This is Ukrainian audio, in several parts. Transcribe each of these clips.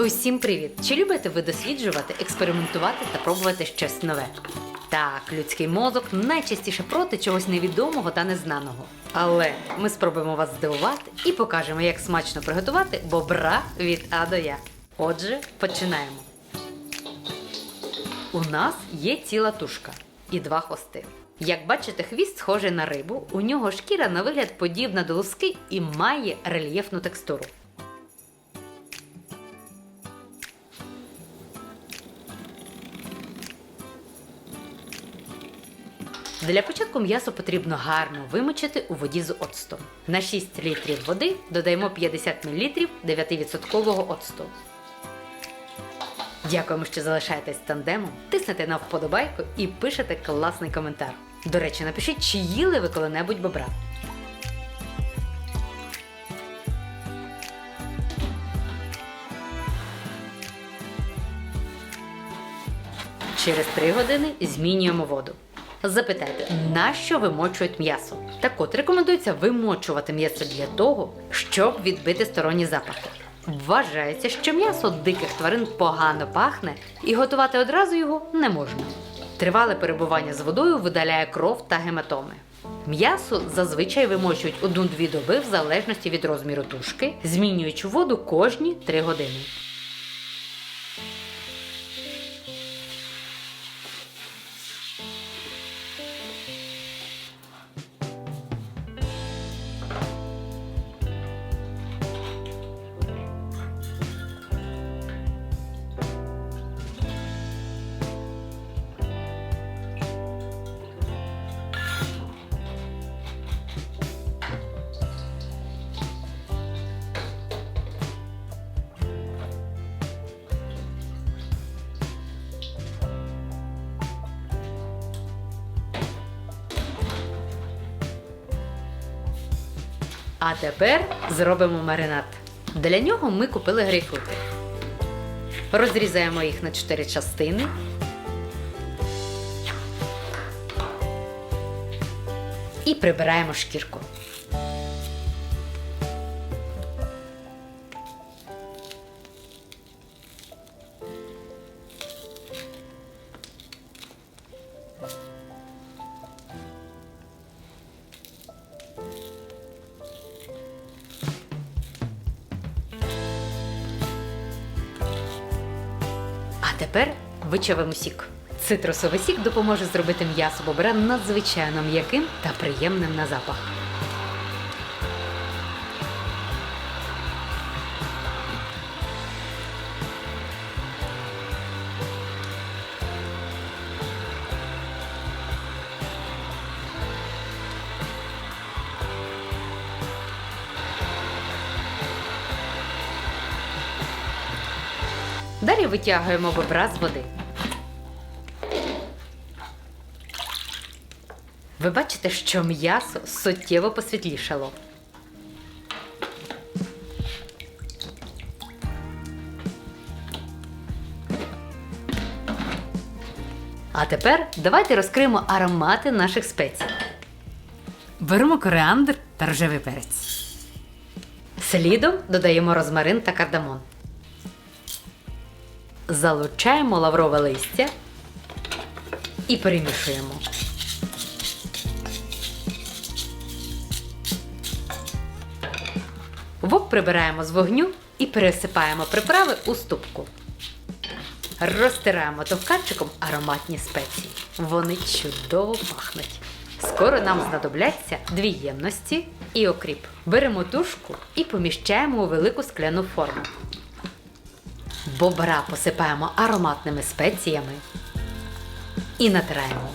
Усім привіт! Чи любите ви досліджувати, експериментувати та пробувати щось нове? Так, людський мозок найчастіше проти чогось невідомого та незнаного. Але ми спробуємо вас здивувати і покажемо, як смачно приготувати бобра від А до Я. Отже, починаємо. У нас є ціла тушка і два хвости. Як бачите, хвіст схожий на рибу, у нього шкіра на вигляд подібна до луски і має рельєфну текстуру. Для початку м'ясо потрібно гарно вимочити у воді з оцтом. На 6 літрів води додаємо 50 мл 9% оцту. Дякуємо, що залишаєтесь тандемом, тиснете на вподобайку і пишете класний коментар. До речі, напишіть, чи їли ви коли-небудь бобра. Через 3 години змінюємо воду. Запитайте, на що вимочують м'ясо? Так от рекомендується вимочувати м'ясо для того, щоб відбити сторонні запахи. Вважається, що м'ясо диких тварин погано пахне і готувати одразу його не можна. Тривале перебування з водою видаляє кров та гематоми. М'ясо зазвичай вимочують одну-дві доби в залежності від розміру тушки, змінюючи воду кожні 3 години. А тепер зробимо маринад. Для нього ми купили грейпфрути. Розрізаємо їх на 4 частини. І прибираємо шкірку. Тепер вичавимо сік. Цитрусовий сік допоможе зробити м'ясо бобра надзвичайно м'яким та приємним на запах. Далі витягуємо бобра з води. Ви бачите, що м'ясо суттєво посвітлішало. А тепер давайте розкриємо аромати наших спецій. Беремо коріандр та рожевий перець. Слідом додаємо розмарин та кардамон. Залучаємо лаврове листя і перемішуємо. Вок прибираємо з вогню і пересипаємо приправи у ступку. Розтираємо товкачиком ароматні спеції. Вони чудово пахнуть. Скоро нам знадобляться дві ємності і окріп. Беремо тушку і поміщаємо у велику скляну форму. Бобра посипаємо ароматними спеціями і натираємо.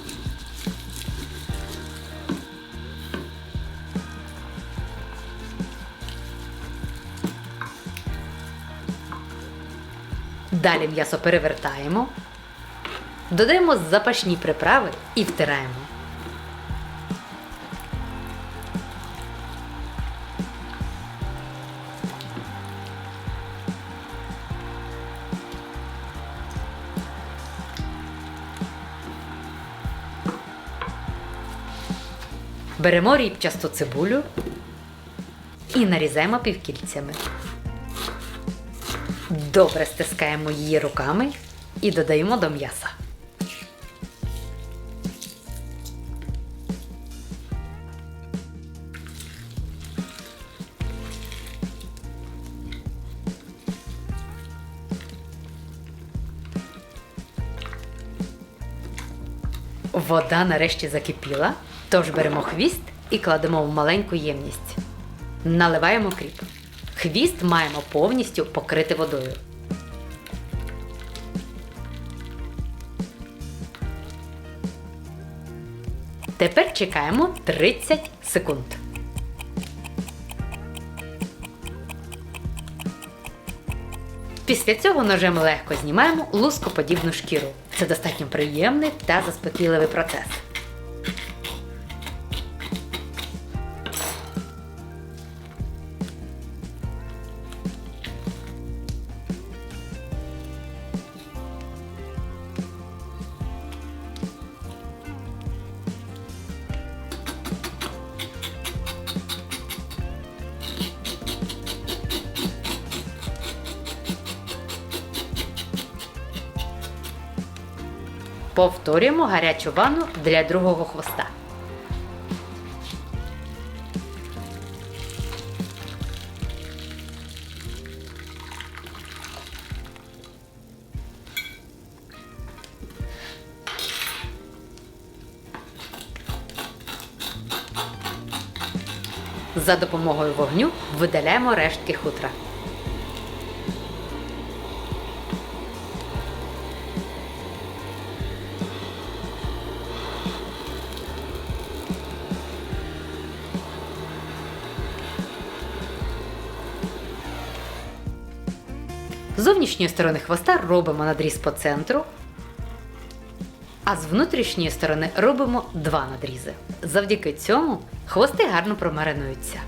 Далі м'ясо перевертаємо, додаємо запашні приправи і втираємо. Беремо рібчасту цибулю і нарізаємо півкільцями. Добре стискаємо її руками і додаємо до м'яса. Вода нарешті закипіла, тож беремо хвіст і кладемо в маленьку ємність. Наливаємо кріп. Хвіст маємо повністю покрити водою. Тепер чекаємо 30 секунд. Після цього ножем легко знімаємо лускоподібну шкіру. Це достатньо приємний та заспокійливий процес. Повторюємо гарячу ванну для другого хвоста. За допомогою вогню видаляємо рештки хутра. Зовнішньої сторони хвоста робимо надріз по центру, а з внутрішньої сторони робимо два надрізи. Завдяки цьому хвости гарно промаринуються.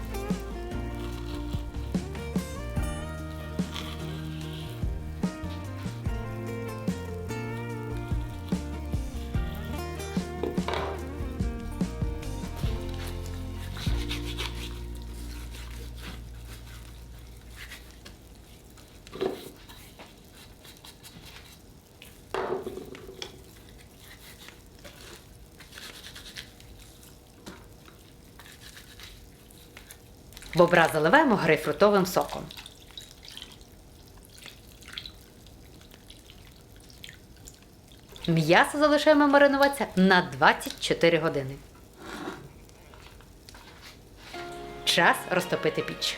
Бобра заливаємо грейпфрутовим соком. М'ясо залишаємо маринуватися на 24 години. Час розтопити піч.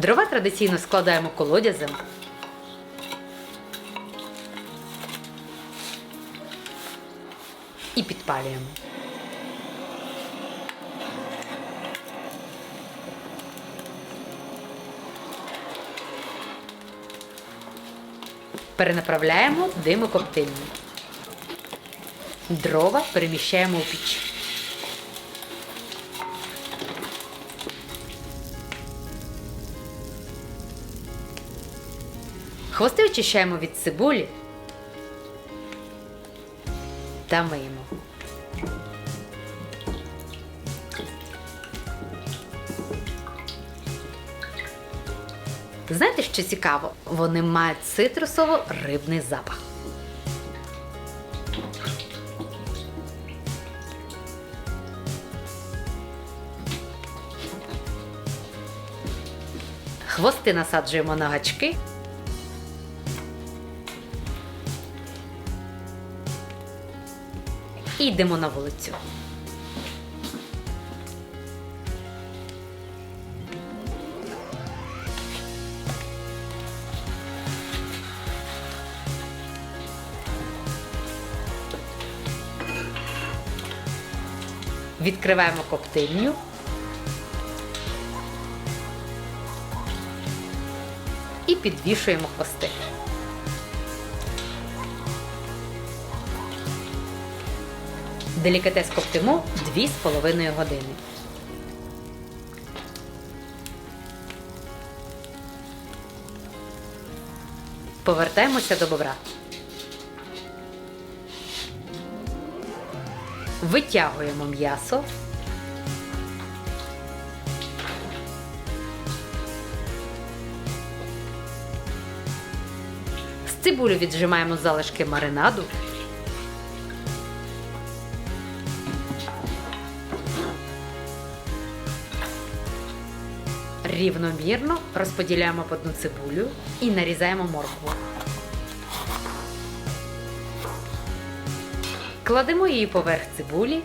Дрова традиційно складаємо колодязем. І підпалюємо. Перенаправляємо димокоптильню. Дрова переміщаємо у піч. Хвости очищаємо від цибулі та миємо. Знаєте, що цікаво? Вони мають цитрусово-рибний запах. Хвости насаджуємо на гачки. І йдемо на вулицю. Відкриваємо коптильню. І підвішуємо хвости. Делікатес коптимо 2,5 години. Повертаємося до бобра. Витягуємо м'ясо. З цибулю віджимаємо залишки маринаду. Рівномірно розподіляємо по одну цибулю і нарізаємо моркву. Кладемо її поверх цибулі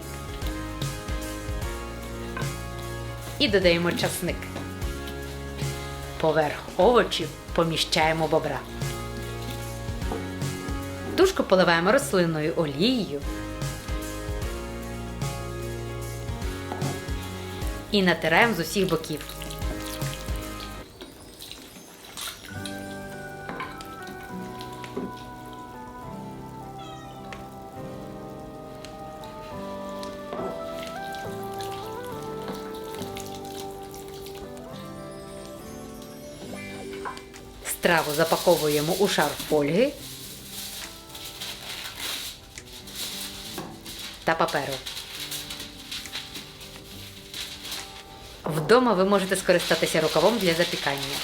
і додаємо часник. Поверх овочів поміщаємо бобра. Тушку поливаємо рослинною олією і натираємо з усіх боків. Страву запаковуємо у шар фольги та паперу. Вдома ви можете скористатися рукавом для запікання.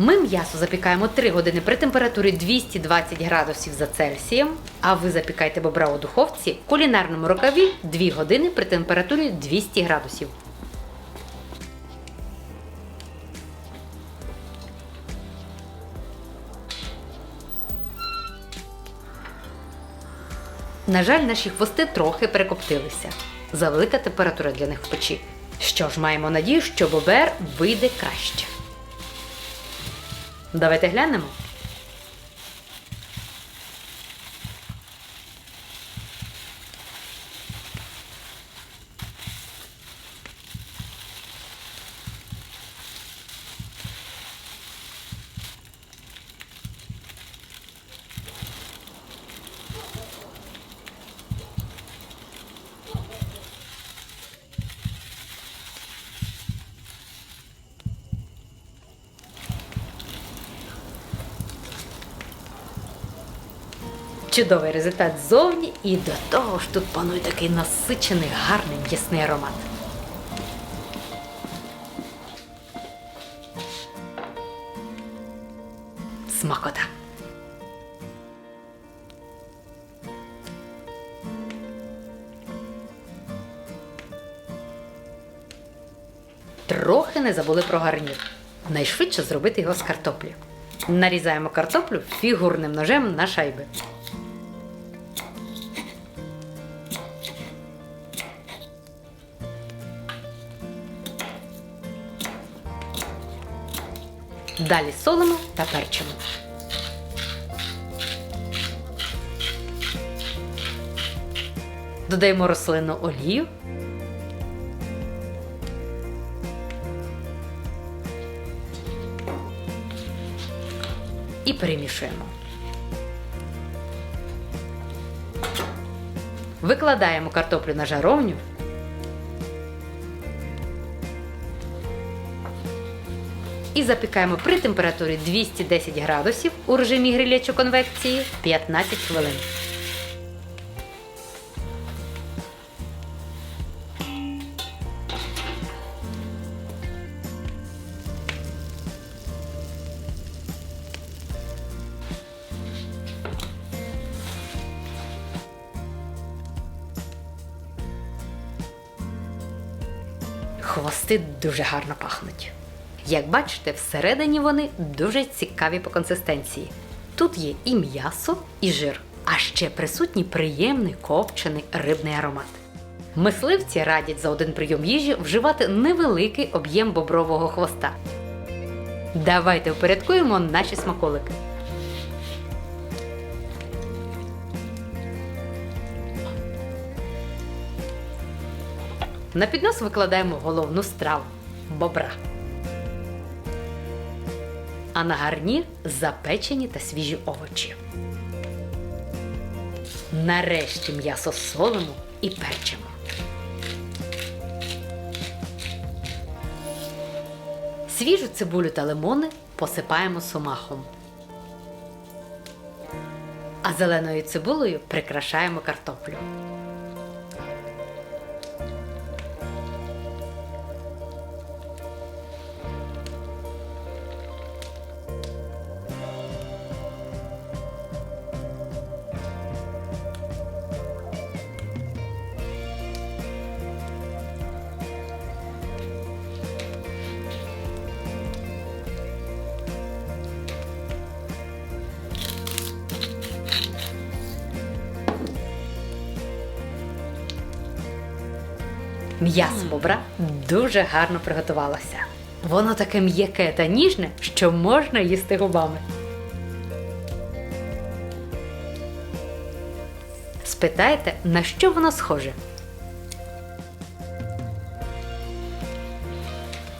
Ми м'ясо запікаємо 3 години при температурі 220 градусів за Цельсієм, а ви запікайте бобра у духовці в кулінарному рукаві 2 години при температурі 200 градусів. На жаль, наші хвости трохи перекоптилися. Завелика температура для них в печі. Що ж, маємо надію, що бобер вийде краще. Давайте глянемо. Чудовий результат ззовні і до того ж тут панує такий насичений, гарний м'ясний аромат. Смакота. Трохи не забули про гарнір. Найшвидше зробити його з картоплі. Нарізаємо картоплю фігурним ножем на шайби. Далі солимо та перчимо. Додаємо рослинну олію. І перемішуємо. Викладаємо картоплю на жаровню. і запікаємо при температурі 210 градусів у режимі гриля чи конвекції 15 хвилин. Хвости дуже гарно пахнуть. Як бачите, всередині вони дуже цікаві по консистенції. Тут є і м'ясо, і жир, а ще присутній приємний копчений рибний аромат. Мисливці радять за один прийом їжі вживати невеликий об'єм бобрового хвоста. Давайте впорядкуємо наші смаколики. На піднос викладаємо головну страву бобра. А на гарнір запечені та свіжі овочі. Нарешті м'ясо солимо і перчимо. Свіжу цибулю та лимони посипаємо сумахом. А зеленою цибулею прикрашаємо картоплю. М'ясо бобра дуже гарно приготувалося. Воно таке м'яке та ніжне, що можна їсти губами. Спитайте, на що воно схоже?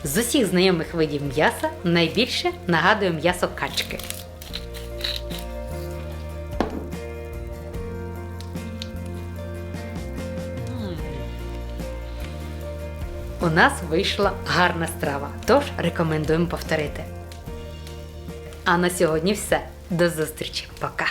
З усіх знайомих видів м'яса найбільше нагадує м'ясо качки. У нас вийшла гарна страва, тож рекомендуємо повторити. А на сьогодні все. До зустрічі. Пока!